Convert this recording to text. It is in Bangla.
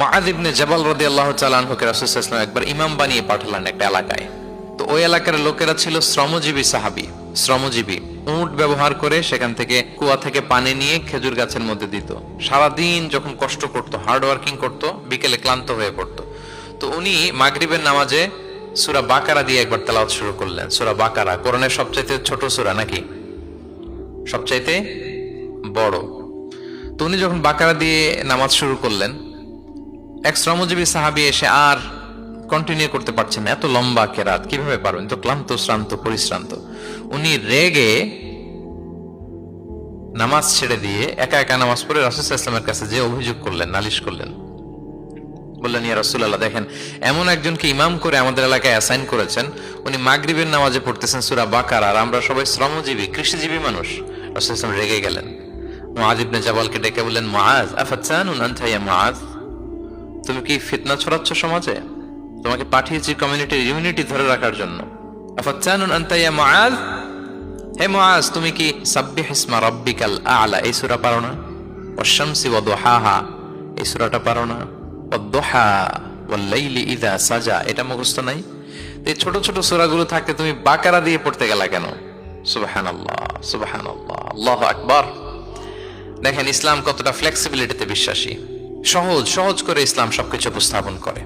মাআদ ইবনে জাবাল রাসূল সাল্লাল্লাহু আলাইহি ওয়াসাল্লাম একবার ইমাম বানিয়ে পাঠালেন একটা এলাকায়। তো ওই এলাকার লোকেরা ছিল শ্রমজীবী সাহাবী। শ্রমজীবী, উট ব্যবহার করে সেখান থেকে কুয়া থেকে পানি নিয়ে খেজুর গাছের মধ্যে দিত। সারাদিন যখন কষ্ট করতো হার্ড ওয়ার্কিং করতো, বিকেলে ক্লান্ত হয়ে পড়তো। তো উনি মাগরিবের নামাজে সুরা বাকারা দিয়ে একবার তেলাওয়াত শুরু করলেন। সুরা বাকারা, কোরআনের সবচাইতে ছোট সূরা নাকি? সবচাইতে বড়। তো উনি যখন বাকারা দিয়ে নামাজ শুরু করলেন এক শ্রমজীবী সাহাবী এসে আর কন্টিনিউ করতে পারছেন এত লম্বা কেরাত, কীভাবে পারবেন? তো ক্লান্ত, শ্রান্ত, পরিশ্রান্ত। উনি রেগে নামাজ ছেড়ে দিয়ে একা একা নামাজ পড়ে রাসুল ইসলামের কাছে যে অভিযোগ করলেন, নালিশ করলেন। বললেন, ইয়া রসুল্লাহ দেখেন, এমন একজনকে ইমাম করে আমাদের এলাকায় অ্যাসাইন করেছেন। উনি মাগরিবের নামাজে পড়তেছেন সুরা বাকার, আর আমরা সবাই শ্রমজীবী, কৃষিজীবী মানুষ। রাসুল ইসলাম রেগে গেলেন। মুআজ ইবনে জাবালকে ডেকে বললেন, মুআজ আফাতসানুন আনতা ইয়া মুআজ? তুমি কি ফিতনা ছড়াচ্ছ সমাজে? তোমাকে পাঠিয়েছি কমিউনিটির ইউনিটি ধরে রাখার জন্য। হে মুআজ, তুমি কি সাব্বিহ ইসমা রাব্বিকাল আ'লা? এই সূরা পারো না? ওয়াশ-শামসি ওয়া দুহাহা। এই সূরাটা পারো না? ওয়াদ-দুহা ওয়াল-লাইলি ইযা সাজা। এটা মুখস্থ নাই? এই ছোট ছোট সূরাগুলো থাকতে তুমি বাকারা দিয়ে পড়তে গেলা কেন? সুবহানাল্লাহ সুবহানাল্লাহ। আল্লাহু আকবার। দেখেন ইসলাম কতটা ফ্লেক্সিবিলিটিতে বিশ্বাসী। সহজ সহজ করে ইসলাম সবকিছু উপস্থাপন করে।